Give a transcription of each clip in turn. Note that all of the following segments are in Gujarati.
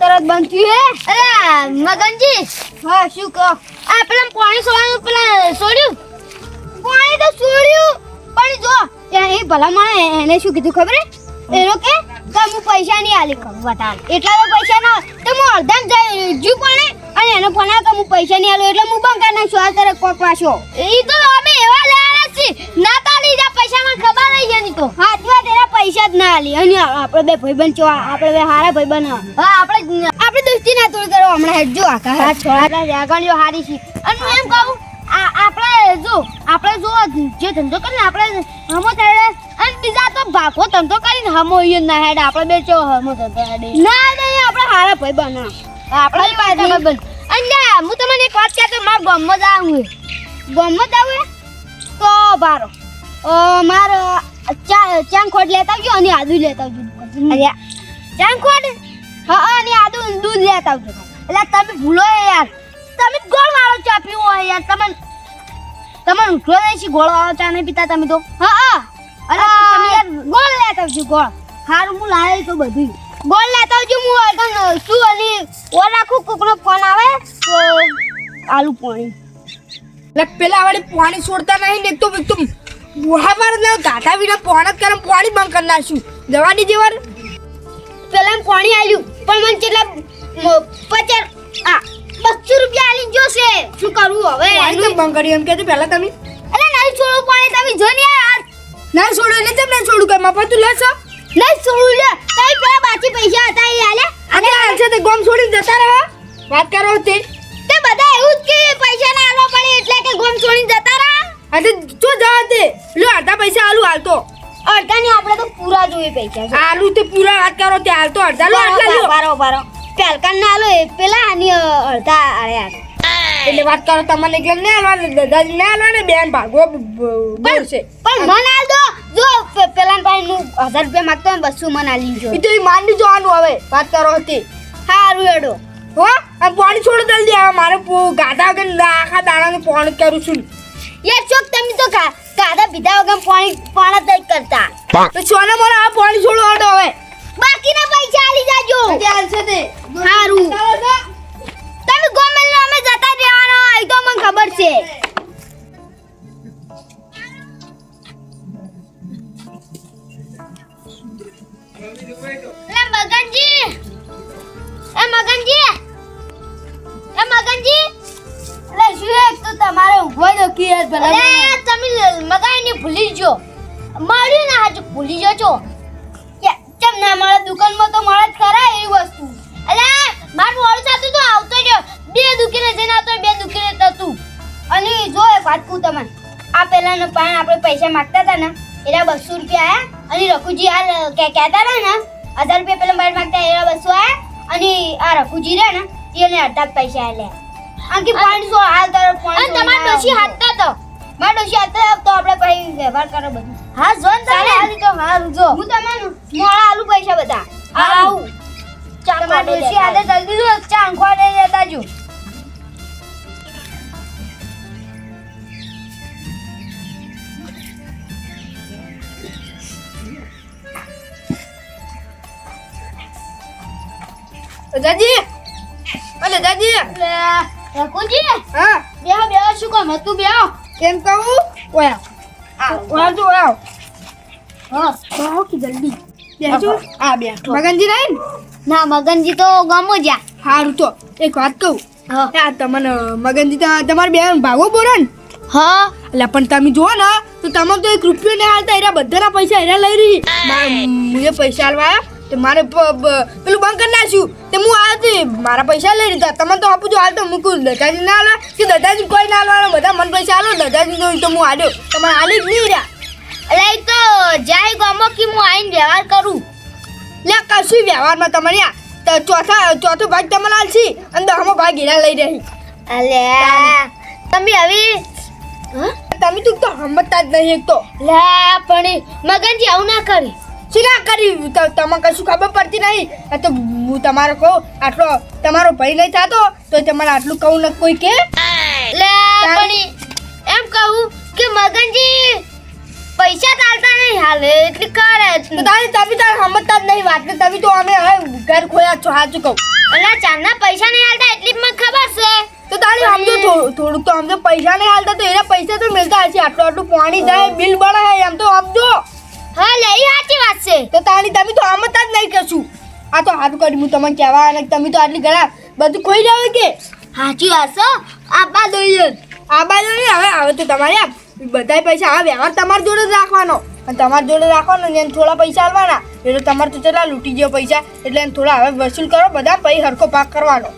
તરત બનતું હે? અરે મગનજી હા શું કહો? આ પેલા પાણી સોવાનું પેલા છોડ્યું પાણી તો છોડ્યું પણ જો ત્યાં એ ભલા માણે એને શું કીધું ખબર એનો કે હું પૈસા નહીં આલી. કરું વધારે એટલા તો પૈસા ના તો હું અડધા જાય જુ પણ અને એનો ફોન કે હું પૈસા નહીં આલું એટલે હું બંધ કરી નાખશું આ તારે કોક પાછો. એ તો અમે એવા લેવાના છીએ. ના તા જા પૈસા માં ખબર રહી જાય તો. હાથમાં તેરા પૈસા જ ના આલી અને આપણે બે ભાઈબંધ છો આપણે બે હારા ભાઈબંધ હા. હા આપણે આપણે દોસ્તી ના તોડ કરો. હમણાં હેડ જો આખા હા છોડા. આગળીઓ હારી છે. અને એમ કહું આ આપણે જો આપણે જો જે ધંધો કરીને આપણે હમો થાય અને બીજા તો ભાગો ધંધો કરીને હમો ઈ ના હેડ. આપણે બે ચો હમો ધંધો હેડે. ના નહીં આપણે હારા ભાઈ બના આપણે પાસે ભાઈ બન અંજા હું તમને એક વાત કહેતો માર ગામમાં જ આવું ગામમાં જ આવું તો બારો મારો ચાંગ ખોટ લેતા આવજો અને આદુ લેતા આવજો અરે ચાંગ ખોટ? હા અને આદુ દૂધ લેતા આવજો. એટલે તમે ભૂલો યાર. તમે ગોળ વાળો ચા પીવો હોય યાર. તમે તમે ઉઠલો નહીં છે ગોળ વાળો ચા નહીં પીતા તમે તો? હા હા અરે તમે યાર ગોળ લેતા આવજો ગોળ. હારું હું લાવે તો બધું ગોળ લેતા આવજો હું અડધા શું અલી ઓ રાખું કોકનો ફોન આવે તો આલુ પાણી. એટલે પેલા વાળી પાણી છોડતા નહીં ને તો તો બુહાવાર ને ગાંઠા વિના પોણ જ કરે પાણી બંધ કરી નાખશું. જવા દીજે વાર? પેલા પાણી આવ્યું પણ મને કેટલા પચાસ આ બસો રૂપિયા આલી જોશે. શું કરવું હવે? પાણી કેમ બંધ કર્યું એમ કહેજો પહેલા તમે. અરે નહીં છોડું પાણી તમે જો ને યાર. ના છોડો એટલે તમે છોડું? કે મફત તું લેશો? નહીં છોડું લે. તઈ પેલા બાકી પૈસા હતા એ આલે. અને હાલશે તે ગોમ છોડીને જતા રહો. વાત કરો તે. તે બધા એવું જ કે પૈસા ના આલવા પડે એટલે કે ગોમ છોડીને જતા રહા. આજે જો જા તે લો અડધા પૈસા આલુ હાલતો અડધાની આપણે તો પૂરા જોઈએ પૈસા આલુ તે પૂરા વાત કરો તે હાલતો અડધા. લો આટલા લો બારો બારો પેલકાન ના આલો એ પેલા આની અડધા આલે યાર. એટલે વાત કરો તમને કેમ ને આલવા દાદાજી ને આલવા ને બેન ભાગો બોલશે પણ મન આલ દો. જો પેલા ભાઈ નું હજાર રૂપિયા માંગતો હોય બસો મને આલી જો. એ તો એ માની જોવાનું હવે વાત કરો તે હારું એડો હો આ પાણી છોડો જલ્દી આવે મારે ગાધા વગર આખા દાડાનું પાણી કરું છું. યાર ચોક તમે તો કાદા પીધા વગર પાણી પાણા તઈ કરતા. તો છોને મોરા આ પાણી છોડો મળ્યું ના હજુ ભૂલી જો કેમ ના મારા દુકાનમાં તો મળે જ ખરા એવી વસ્તુ. અલે મારું મોડું થતું તો આવતો રહ્યો બે દુકાને જઈને આવતો બે દુકાને થતું અને જો એ વાત તમને. આ પેલાનો પાન આપણે પૈસા માંગતા હતા ને એના બસો રૂપિયા આયા. અને રઘુજી આ કે કહેતા હતા ને હજાર રૂપિયા પેલા બાર માંગતા એના બસો આવ્યા અને આ રઘુજી રહ્યા ને એને અડધા પૈસા આલ્યા આખી પાંચસો હાલ તારો તમારા ડોશી હાથતા આપણે પછી વ્યવહાર કરો બધું. હા જોન ચાલે હાલી તો હારું જો. હું તમને મોળા આલુ પૈસા બધા. આવું. ચાંખવા ડોશી આદે જલ્દી જો ચાંખવા દે જતા જો. દાદી. અલે દાદી. લે હા. બેહો બેહો શું કામ હતું બેહો. કેમ કહું? ઓયા. ઓયા જો આવ. હા. બહુ કે જલ્દી. બેસો. આ બેઠો મગનજી નહીં ના? મગનજી તો ગમો જ્યા. હારું તો. એક વાત કહું. હા. આ તમને મગનજી તો તમારે બેન ભાગો બોલો ને? હા. એટલે પણ તમે જુઓ ને તો તમે તો એક રૂપિયો ને હાલતા એના બધાના પૈસા એના લઈ રહી. પૈસા આવ્યા તે મારે પેલું બંધ કરી નાખ્યું. તે હું આવતી મારા પૈસા લઈ લીધા. તમે તો આપું જો હાલ તો મૂકું. દાદાજી ના હાલે કે દાદાજી કોઈ ના હાલવાના બધા મને પૈસા હાલો દાદાજી તો તો હું આડ્યો. તમારે હાલી જ નહીં રહ્યા. એટલે તો જાય ગમો કે હું આવીને વ્યવહાર કરું? લે કશું વ્યવહારમાં તમારે આ તો ચોથા ચોથો ભાગ તમારે હાલશી અને દહમો ભાગ એના લઈ રહી. અલે તમે હવે હા? તમે તું તો હમતા જ નહીં એક તો. લે પણ મગનજી આવું ના કરી. શીલા કરી. તમે કશું ખબર પડતી નહીં. તો હું તમારો કહું આટલો તમારો ભાઈ નહીં થતો તો તમારે આટલું કહું ને કોઈ કે. એમ કહું કે મગનજી પૈસા ચાલતા નહીં. હાલે એટલે કરે તો તારી તમે તાર સમજતા જ નહીં. વાત તમે તો અમે હવે ઘર ખોયા છો સાચું કહું. અલા ચાંદના પૈસા નહીં હાલતા એટલી મને ખબર છે. તો તારી સમજો થોડું થોડુંક તો સમજો. પૈસા નહીં હાલતા તો એના પૈસા તો મિલતા હશે. આટલું આટલું પાણી જાય બિલ બનાવે એમ તો સમજો. હા લે એ સાચી વાત છે. તો તાણી તમે તો આમ જ નહીં કશું આ તો હારું કરી હું તમને કહેવા અને તમે તો આટલી ઘણા બધું ખોઈ જાવ કે. સાચી વાત છે આબા દોઈએ આ બાજુ નહીં હવે હવે તો તમારે આ બધાય પૈસા આ વ્યવહાર તમારી જોડે જ રાખવાનો. અને તમારી જોડે રાખવાનો ને થોડા પૈસા આલવાના. એટલે તમારે તો ચલા લૂંટી ગયો પૈસા એટલે એને થોડા હવે વસૂલ કરો બધા પછી હરખો પાક કરવાનો.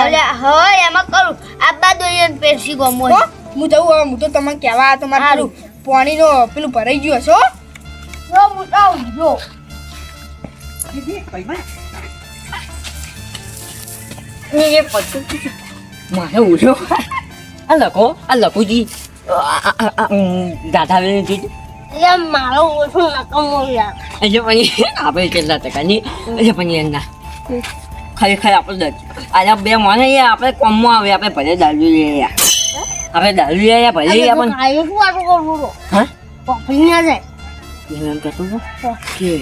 એટલે હા એમાં કરું. આપા દઈએ પેસી ગમો હું જઉં હવે હું તો તમને કહેવા તમારે પાણીનો પેલું ભરાઈ ગયું હશો જો મોટા જો એ પતું મારે ઉઠ્યો આ લખો આ લખુજી દાદા બેન લે મારો ઓછો નકમો યાર એટલે પછી આપણે કેટલા ટકાની એટલે પછી એના ખરેખર આપણે આજે બે મને આપણે કોમમાં આવે આપણે ભલે દારૂ લઈએ યાર આપણે દારૂ લઈ યાર ભલે છું હા પકડી ના જાય એમ કહેતો હતો કે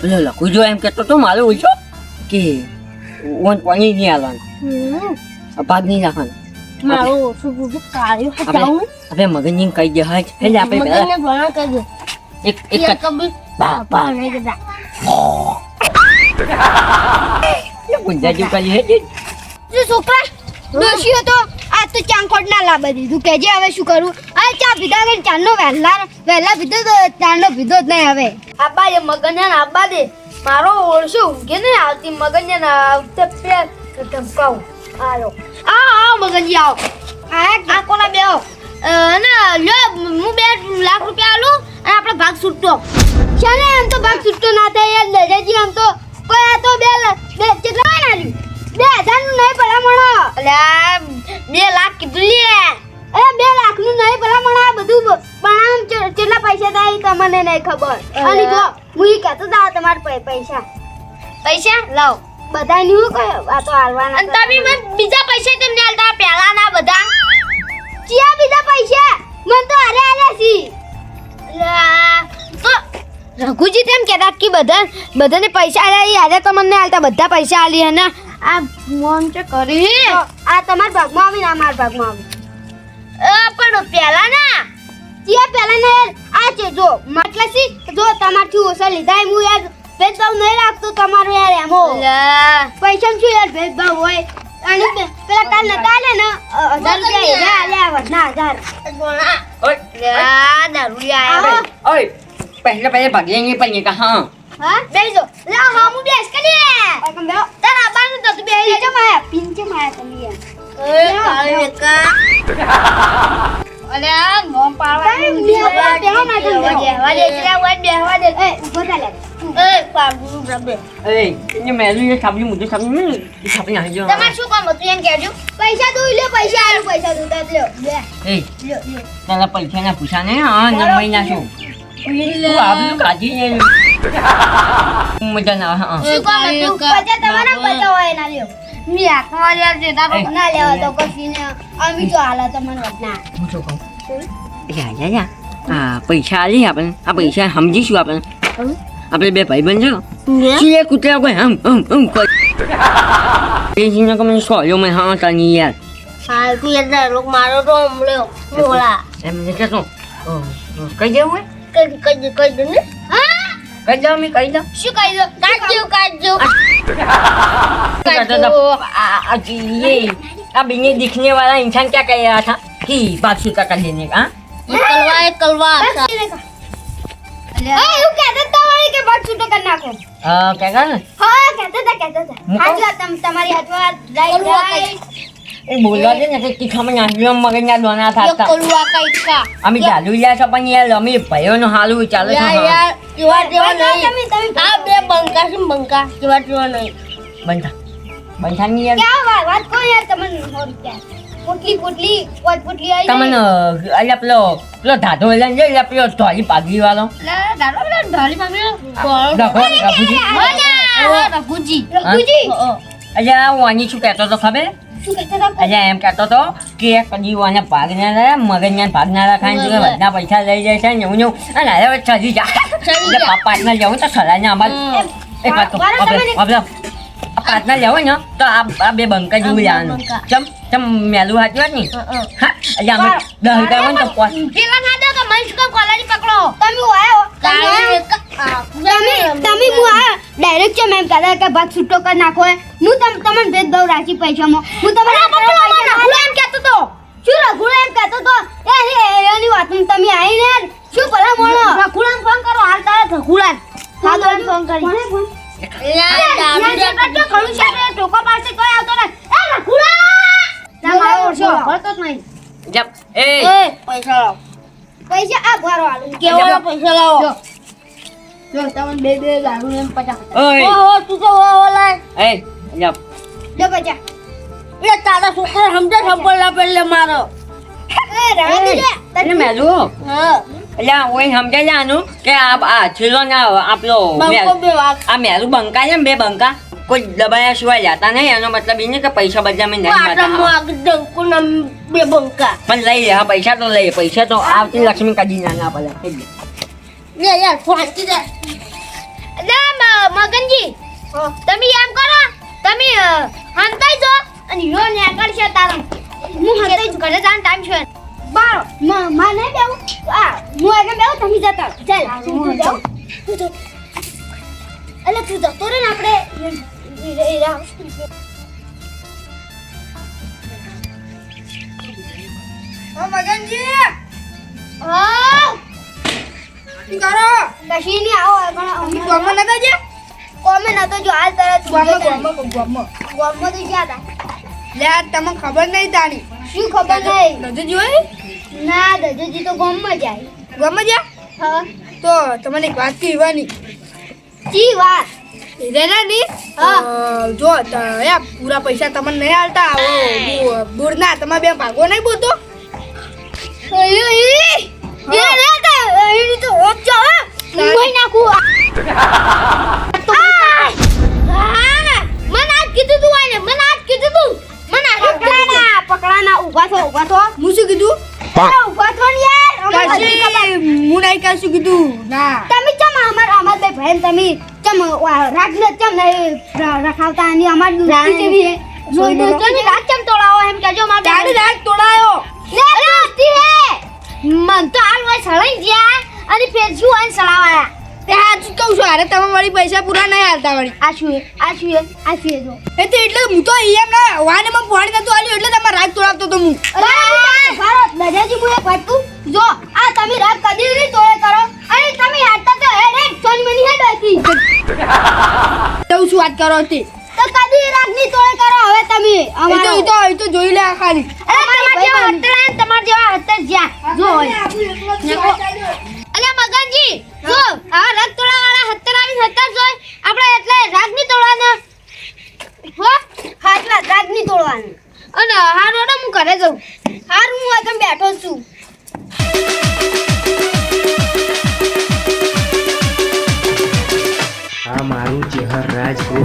પેલો લખું જો એમ કહેતો તો મારે ઓછો કે ઓન પાણી નહીં આવવાનું ભાગ નહીં રાખવાનું મારો ઓછું કાઢ્યું આપણે હટાવું. આપણે મગનજી કહી દે હા એટલે આપણે મગજને ઘણા કહી દે. એક એક કબી બા બા નહીં ઊંધા જેવું કરી હે છોકરા? ડોશી હતો? તો ચાંકોટ ના લાવવા દીધું કેજે હવે શું કરું? આ ચા પીધા કે ચાનો વહેલા વહેલા પીધો તો ચાંદનો પીધો જ નહીં હવે. આબા એ મગનને આબા દે મારો ઓળશો ઊંઘે નહીં આવતી મગનને ને આવતે પેર ધમકાવું આલો આ આવો મગનજી આવો. આ આ કોના બેઓ ના લ્યો હું બે લાખ રૂપિયા આલું અને આપણે ભાગ છૂટતો ચાલે એમ તો ભાગ છૂટતો ના થાય યાર દજાજી આમ તો કોઈ આ તો બે બે કેટલા ને બે હજારનું નહીં ભલામણો. અલ્યા બે લાખ કીધું લે. અરે બે લાખનું નહીં ભલામણો આ બધું પણ કેટલા પૈસા થાય તમને નહીં ખબર. અને જો હું ઈ કહેતો તા તમારા પૈસા. પૈસા? લાવ. બધા ની હું કયો? આ તો હાલવાના અને તમે મને બીજા પૈસા તમને આલતા? પહેલા ના બધા. ચિયા બીજા પૈસા? મને તો અરે આલ્યા સી તો રઘુજી તેમ કહેતા કે બધા બધાને પૈસા આલ્યા ઈ આજે તો મને આલતા. બધા પૈસા આલી હે ને. આ મોમ છે કરી. આ તમાર ભાગમાં આવી ને માર ભાગમાં આવી પણ પહેલા ના. જે પેલા ને યાર. આ છે જો મતલબ સી. જો તમારથી ઓછા લીધા હું યાર ભેદભાવ નહીં રાખતો તમારો યાર એમો પૈસા શું યાર ભેદભાવ હોય? અને પેલા કાલ નતા આલે ને? હજાર રૂપિયા લે આલ્યા વધના હજાર. ઓય દારૂ ઓય પહેલા પહેલા ભાગ્યા નહીં પણ હા. હા? બેસો લે હા હું બેસ કરી કમ બેઓ તાર આબાનું તો તું બેહી લેજો માયા પિંચે માયા તમે એ કાળે વેકા અલે આ નોમ પાડવાનું બેહવા બેહવા માટે બેહવા દે એટલે ઓય બેહવા દે. એ ઊભો થા લે. એ પાડું રબે. એ એને મેલું એ સાબલી ને એ સાબલી આવી જો તમાર શું કામ હતું એમ કહેજો. પૈસા દઉં લે પૈસા આલું પૈસા દઉં તાર લ્યો. બે એ લ્યો લ્યો. તારા પૈસા ના પૂછા ને હા નંબર ના શું તું ને મજા ના આવે, શું ના મી આખવા યાર છે તારો. ના લેવા તો કશી ને અમી તો હાલા તમને વધના હું શું કહું યા યા યા આ પૈસા આલી આપણે આ પૈસા સમજીશું આપણે આપણે બે ભાઈ બંધ છો ચીએ કૂતરા કોઈ હમ હમ હમ કોઈ એ જીને કમે સોયો મેં હા તાની યાર હા તું યાર લોક મારો તો હમળ્યો મોળા એમ ને કેતો કઈ દેવું હોય કઈ કઈ કઈ દે ને હા કઈ દઉં મેં કઈ દઉં શું કહી દો કાઢજો કાઢજો આ ये अब इन्हें दिखने वाला इंसान क्या कह रहा था कि बात का कर लेने का કલવા એ કલવા એ હું કહેતો તો વળી કે બાદ છૂટો કરી નાખો हाँ क्या कहा ना હા કહેતો હતા કહેતો હતા મૂકો. હાચી વાત તમ તમારી હાથમાં રાઈ રાઈ એ બોલવા દે ને કે તીખામાં નાખ્યો મગજના દોના થતા. કલવા અમે ચાલુ રહ્યા છો પણ યાર અમે ભાઈઓનો હાલું ચાલુ છે યાર હા. જેવા જેવા નહીં. આ બે બંકા છે બંકા જેવા જેવા નહીં. બંધા. બંધા યાર. ક્યાં વાત વાત યાર તમને સો રૂપિયા પોટલી પોટલી પોટ પોટલી આવી તમને એટલે પેલો પેલો ધાધો લઈને જાય? એટલે પેલો ધોળી પાઘડી વાળો દાદા પેલા ઢાળી માંગેલો રઘુજી. રઘુજી. રઘુજી એટલે આ વાની શું કહેતો તો ખબર? હતા એટલે એમ કહેતો તો કે કદી વાને ભાગ ના રહે મગજના ભાગ ના રાખાય છે બધા પૈસા લઈ જાય છે ને એવું એવું. અને હવે સજી જા. પાર્ટનર લેવું તો સલાહ ને અમારે પાર્ટનર લેવો ને તો આ આ બે બંકા જેવું લેવાનું ચમ ચમ મેલું હાચી વાત ને હા એટલે અમે દસ રૂપિયા હોય ને તો પોસ પેલા ના દો કે મહેશ કો કોલાડી પકડો તમે આયો તમે તમે હું આ ડાયરેક્ટ છે મેમ કહેતા કે ભાગ છૂટો કરી નાખો હે તમ તમને ભેદભાવ રાખી પૈસામાં હું તમને બે બે દારૂ એમ પચાસ ઓય. ઓહો તું તો ઓલા એ જા જો પચા એ તારા છોકરા સમજે ના પેલે મારો. એ રામ લે તને મેલું? હા. એટલે ઓય સમજાય જાનું કે આ આ છેલ્લો ના આપણો બંકો બે વાત. આ મેલું બંકા છે ને બે બંકા? કોઈ દબાયા સિવાય જાતા નહીં એનો મતલબ એ નહીં કે પૈસા બધા મેં નહીં બે બંકા. પણ લઈ લે હા પૈસા તો લઈએ પૈસા તો આવતી લક્ષ્મી કદી ના ના પડે લે યાર ફાંકી દે. ના મગનજી તમે એમ કરો તમે હંતાઈ જો અને યો ને આગળ છે તારો. હું હંતાઈ ઘરે જવાનો ટાઈમ છે. બાર. માં નહીં બેવું આ હું આગળ બેવું તમે જતા. ચાલ હું જાઉં તું તો એટલે તું જતો રે ને આપણે. ઓ મગનજી. હા. કરો? કશી નહીં આવો પણ અમે ગોમમાં નતા જે કોમે નતો જો હાલ તરત ગોમમાં ગોમમાં તો ગયા હતા લે તમને ખબર નહીં તાણી? શું ખબર નહીં? નજર જોઈ? ના દજોજી તો ગોમમાં જાય. ગોમમાં જા હા. તો તમને એક વાત કહેવાની. જી વાત? રેના ની હા. જો યા પૂરા પૈસા તમને નહીં હાલતા આવો બુર ના તમારે બે ભાગો નહીં બોલતો? એ રે તો ઓપ જો હે. નાખું. ઊભા થો ઊભા થો હું શું કીધું? અરે ઊભા થો ને યાર. હું નહીં કશું કીધું. ના. તમે ચમ અમાર અમાર બે ભાઈ તમે ચમ રાખને ચમ નહીં રખાવતા અને અમાર દૂધી જેવી હે જો જોઈ લો. દોસ્તોની રાત ચમ તોડાવો એમ કહેજો માર તારી રાત તોડાયો. લે દોસ્તી હે. મન તો હાલ હોય સળાઈ ગયા. અને ફેર શું હોય સળાવાયા. તે કહું છું અરે તમે વળી પૈસા પૂરા નહીં હાલતા વળી. આ શું આ શું આ શું જો એ તો એટલે હું તો એમ ના વાને માં પાણી નતું આલ્યું એટલે તમારે રાગ તોડાવતો તો હું. ભારત દાદાજી હું એક જો આ તમે રાત કદી નહીં તોડે કરો. અને તમે હાટતા તો હેડ હેડ સોની મની હેડ હતી તો શું વાત કરો તે? તો કદી રાત નહીં તોડે કરો હવે તમે એ તો અમારો. તો તો જોઈ લે આ ખાલી. અરે તમાર જેવા અત્યારે જેવા જ્યાં. જો હોય.